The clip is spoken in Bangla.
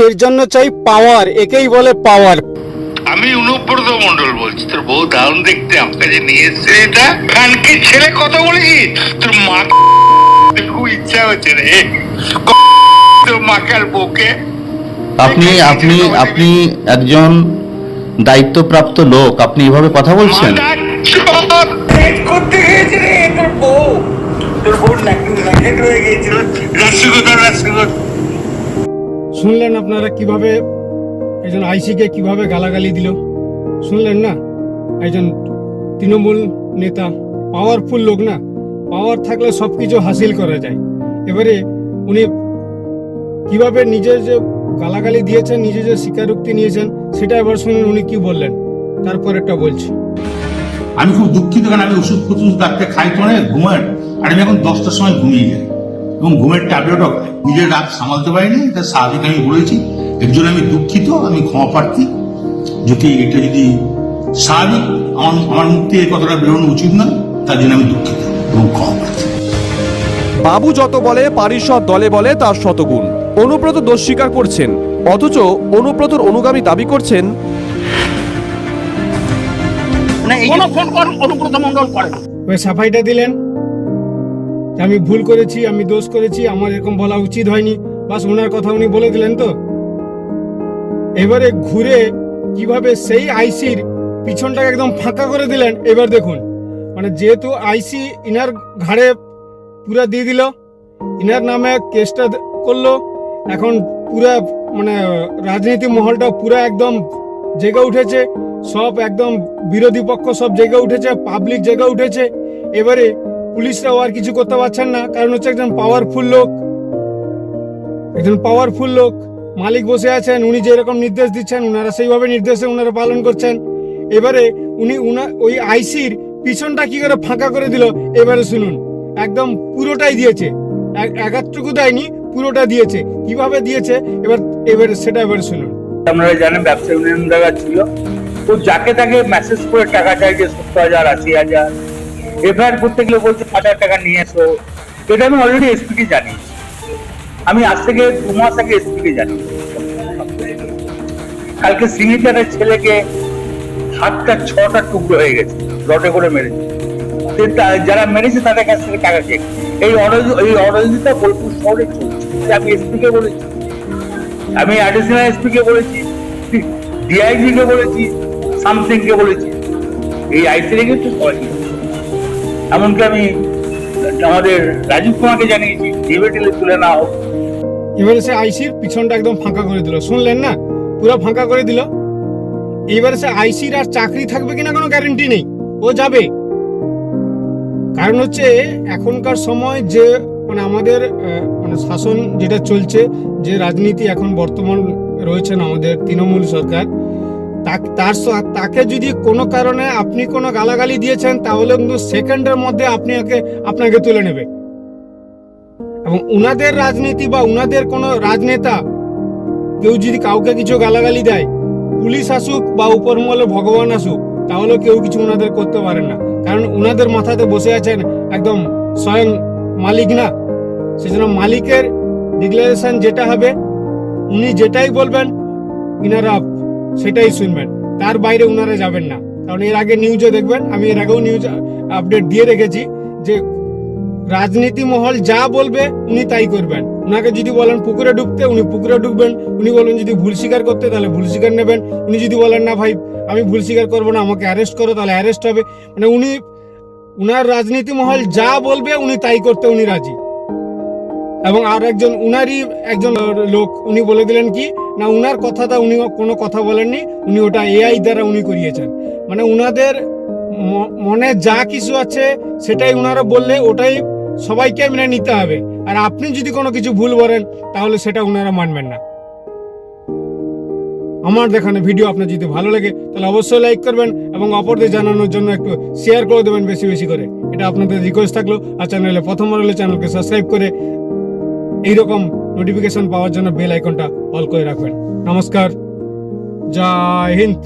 এর জন্য চাই পাওয়ার একেই বলে পাওয়ার আমি অনুব্রত মন্ডল বলছি তোর বউ দারুণ দেখতে আমার কাছে নিয়ে এসছে। এটা কানকে ছেলে কথা বলেছিস তোর মা খুব ইচ্ছা হচ্ছে রে। তোর মাকে আর বউকে। আপনি আপনি আপনি একজন দায়িত্বপ্রাপ্ত লোক আপনি এভাবে কথা বলছেন? মাথা চোর! করতে গিয়েছে রে তোর বউ। তোর বউ নাকেট হয়ে গিয়েছিল। শুনলেন আপনারা কীভাবে একজন আইসিকে কীভাবে গালাগালি দিল? শুনলেন না? একজন তৃণমূল নেতা পাওয়ারফুল লোক না? পাওয়ার থাকলে সব কিছু হাসিল করা যায়। এবারে উনি কীভাবে নিজের যে গালাগালি দিয়েছেন, নিজে যে স্বীকারোক্তি নিয়েছেন, সেটা এবার শুনুন উনি কি বললেন। তারপর একটা বলছি। আমি খুব দুঃখিত কারণ আমি ওষুধ প্রচুর ডাক্তার খাই অনেক ঘুমের আর আমি এখন দশটার সময় ঘুমিয়ে যাই। এবং ঘুমের ট্যাবলেটও নিজের রাত সামালতে পারিনি এটা স্বাভাবিক আমি বলেছি। এর জন্য আমি দুঃখিত আমি ক্ষমা প্রার্থী। যদি এটা যদি স্বাভাবিক আমার আমার মুখ থেকে এই কথাটা বেরোনো উচিত নয় তার জন্য আমি দুঃখিত এবং ক্ষমা প্রার্থী। বাবু যত বলে পারিষদ দলে বলে তার শতগুণ। অনুব্রত দোষ স্বীকার করছেন অথচ অনুব্রতর অনুগামী দাবি করছেন ওই সাফাইটা দিলেন। আমি ভুল করেছি, আমি দোষ করেছি, আমার এরকম বলা উচিত হয়নি। বাস ওনার কথা উনি বলে দিলেন তো। এবারে ঘুরে কীভাবে সেই আইসির পিছনটাকে একদম ফাঁকা করে দিলেন, এবার দেখুন। মানে যেহেতু আইসি ইনার ঘাড়ে পুরা দিয়ে দিল, ইনার নামে কেসটা করল, এখন পুরা মানে রাজনীতি মহলটা পুরা একদম জেগে উঠেছে, সব একদম বিরোধী পক্ষ সব জেগে উঠেছে পাবলিক জেগে উঠেছে। এবারে পুলিশরাও আর কিছু করতে পারছেন না। কারণ হচ্ছে একজন পাওয়ারফুল লোক। একজন পাওয়ারফুল লোক। মালিক বসে আছেন, উনি যেরকম নির্দেশ দিচ্ছেন ওনারা সেইভাবে নির্দেশে ওনারা পালন করছেন। এবারে উনি ওই আইসির পিছনটা কি করে ফাঁকা করে দিল, এবারে শুনুন। একদম পুরোটাই দিয়েছে। এক- একাত্রটুকু দেয়নি, পুরোটা দিয়েছে। কীভাবে দিয়েছে? এবার এবারে সেটা এবারে শুনুন। আপনারা জানেন ব্যবসা ইউনিয়ন জায়গা ছিল। তো যাকে তাকে মেসেজ করে টাকা চাইছে সত্তর হাজার, আশি হাজার এফআইআর করতে গেলে বলছে সাত হাজার টাকা নিয়ে এসো। এটা আমি অলরেডি এসপিকে জানি। আমি আজ থেকে দু মাস আগে এসপিকে জানি। কালকে সিগনেচারের ছেলেকে হাতটা ছটা টুকরো হয়ে গেছে, লটে করে মেরেছে। যারা মেরেছে তাদের কাছ থেকে টাকা চেয়ে এই এই অরজিতা বোলপুর শহরে চলছে। আমি এসপিকে বলেছি। আমি অ্যাডিশনাল এসপি কে বলেছি ডিআইজি কে বলেছি সামথিং কে বলেছি। এই আইসি রেখে তো সবাই এমনকি আমি আমাদের রাজীব কুমারকে জানিয়েছি ডিবেটিলে তুলে না এবারে সে আইসির পিছনটা একদম ফাঁকা করে দিল। শুনলেন না? পুরো ফাঁকা করে দিল। এবারে সে আইসির আর চাকরি থাকবে কিনা কোনো গ্যারান্টি নেই। ও যাবে। কারণ হচ্ছে, এখনকার সময় যে মানে আমাদের মানে শাসন যেটা চলছে, যে রাজনীতি এখন বর্তমান রয়েছেন আমাদের, তৃণমূল সরকার তার তাকে যদি কোনো কারণে আপনি কোনো গালাগালি দিয়েছেন, তাহলে কিন্তু সেকেন্ডের মধ্যে আপনি আপনাকে তুলে নেবে। এবং উনাদের রাজনীতি বা উনাদের কোনো রাজনেতা কেউ যদি কাউকে কিছু গালাগালি দেয়, পুলিশ আসুক বা উপর উপরমহলে ভগবান আসুক, তাহলে কেউ কিছু উনাদের করতে পারেন না। কারণ উনাদের মাথাতে বসে আছেন একদম স্বয়ং মালিক না। সেজন্য মালিকের ডিক্লারেশন যেটা হবে, উনি যেটাই বলবেন ইনারা সেটাই শুনবেন। তার বাইরে উনারা যাবেন না। কারণ এর আগে নিউজে দেখবেন, আমি এর আগেও নিউজ আপডেট দিয়ে রেখেছি যে রাজনীতি মহল যা বলবে উনি তাই করবেন। উনাকে যদি বলেন পুকুরে ডুবতে, উনি পুকুরে ডুববেন। উনি বলেন যদি ভুল স্বীকার করতে, তাহলে ভুল স্বীকার নেবেন। উনি যদি বলেন, না ভাই, আমি ভুল স্বীকার করব না, আমাকে অ্যারেস্ট করো, তাহলে অ্যারেস্ট হবে। মানে উনি, উনার রাজনীতি মহল যা বলবে উনি তাই করতে উনি রাজি। এবং আর একজন, উনারই একজন লোক, উনি বলে দিলেন কি না উনার কথাটা উনি কোনো কথা বলেননি, উনি ওটা এআই দ্বারা উনি করিয়েছেন। মানে উনাদের মনে যা কিছু আছে সেটাই উনারা বললে ওটাই সবাইকে মেনে নিতে হবে। আর আপনি যদি কোনো কিছু ভুল বলেন, তাহলে সেটা উনারা মানবেন না। আমার দেখানো ভিডিও আপনার যদি ভালো লাগে, তাহলে অবশ্যই লাইক করবেন এবং অপরদের জানানোর জন্য একটু শেয়ার করে দেবেন বেশি বেশি করে। এটা আপনাদের রিকোয়েস্ট থাকল। আর চ্যানেলে প্রথমবার হলে চ্যানেলকে সাবস্ক্রাইব করে এইরকম নোটিফিকেশন পাওয়ার জন্য বেল আইকনটা অল করে রাখবেন। নমস্কার। জয় হিন্দ।